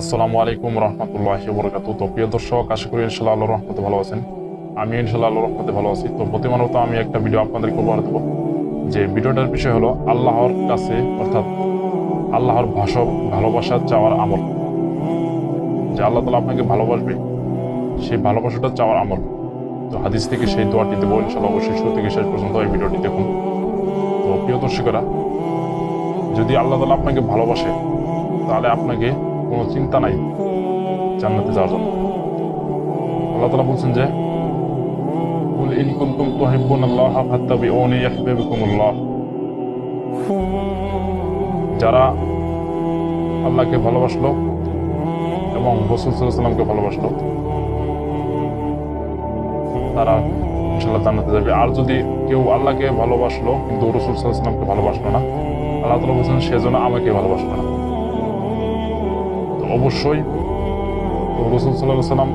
আসসালামু আলাইকুম রহমতুল্লাহ বরকাত তো প্রিয় দর্শক, আশা করি ইনশাল্লাহ আল্লাহ রহমতে ভালো আছেন। আমি ইনশাল্লাহ আল্লাহ রহমতে ভালো আছি। তো প্রতিমানত আমি একটা ভিডিও আপনাদেরকে উপহার দেবো। যে ভিডিওটার বিষয় হলো আল্লাহর কাছে, অর্থাৎ আল্লাহর ভাষা, ভালোবাসা চাওয়ার আমল। যে আল্লাহ তালা আপনাকে ভালোবাসবে, সেই ভালোবাসাটা চাওয়ার আমল। তো হাদিস থেকে সেই দোয়াটি দেবো। ইনশাল্লাহ অবশ্যই শুরু থেকে শেষ পর্যন্ত এই ভিডিওটি দেখুন। তো প্রিয় দর্শকেরা, যদি আল্লাহ তালা আপনাকে ভালোবাসে, তাহলে আপনাকে কোনো চিন্তা নাই জান্নাতে যাওয়ার জন্য আল্লাহ তালা বলছেন যে قل إن كنتم تحبون الله فاتبعوني يحببكم الله যারা আল্লাহকে ভালোবাসলো এবং রসুল সাল্লামকে ভালোবাসলো তারা ইনশাল্লাহ জান্নাতে যাবে আর যদি কেউ আল্লাহকে ভালোবাসলো কিন্তু রসুল সাল্লামকে ভালোবাসলো না আল্লাহ তালা বলছেন সেজন্য আমাকে ভালোবাসলো না অবশ্যই রসুল সাল্লাম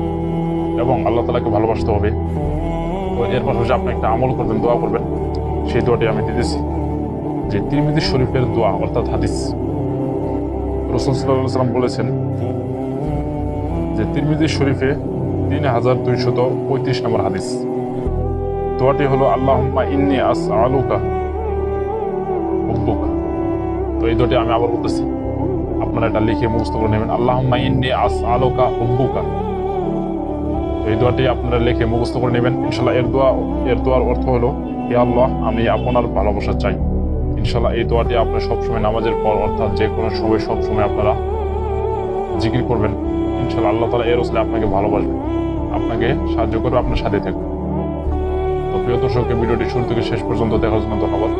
এবং আল্লাহ তালাকে ভালোবাসতে হবে। তো এর পাশাপাশি আপনি একটা আমল করবেন, দোয়া করবেন। সেই দোয়াটি আমি দিতেছি। যে তিরমিদি শরীফের দোয়া, অর্থাৎ হাদিস। রসুল সাল্লাহ সাল্লাম বলেছেন যে তিরমিদি শরীফে তিন হাজার দুইশত পঁয়ত্রিশ নম্বর হাদিস। দোয়াটি হলো আল্লাহ ইন্নি আস আলুকা তো এই দোয়াটি আমি আবার বলতেছি। আপনারা লিখে মুখস্থ করে নেবেন। আল্লাহ ইন্নি আস আলোকা হুব্বুকা এই দোয়াটি আপনারা লিখে মুখস্থ করে নেবেন। ইনশাল্লাহ এর দোয়া, এর দোয়ার অর্থ হলো, হে আল্লাহ, আমি আপনার ভালোবাসা চাই। ইনশাল্লাহ এই দোয়াটি আপনার সবসময় নামাজের পর, অর্থাৎ যে কোনো সময়, সবসময় আপনারা জিকির করবেন। ইনশাল্লাহ আল্লাহ তালা এর ওসলে আপনাকে ভালোবাসবে। আপনাকে সাহায্য করবে, আপনার সাথে থাকবে। তো প্রিয় দর্শকের ভিডিওটি শুরু থেকে শেষ পর্যন্ত দেখার জন্য ধন্যবাদ।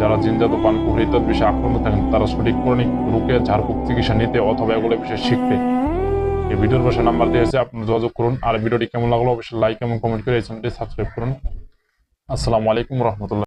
যারা জিনজাত পান ইত্যাদি বিষয়ে আক্রান্ত থাকেন, তারা সঠিক ক্রনিক রুকে ঝাড়ফুঁক চিকিৎসা নিতে অথবা এগুলো বিষয়ে শিখতে। এই ভিডিওর পাশে নাম্বার দিয়েছে আপনি যোগাযোগ করুন। আর ভিডিওটি কেমন লাগল অবশ্যই লাইক এবং কমেন্ট করে এই চ্যানেলটি সাবস্ক্রাইব করুন। আসসালামু আলাইকুম রহমতুল্লাহ।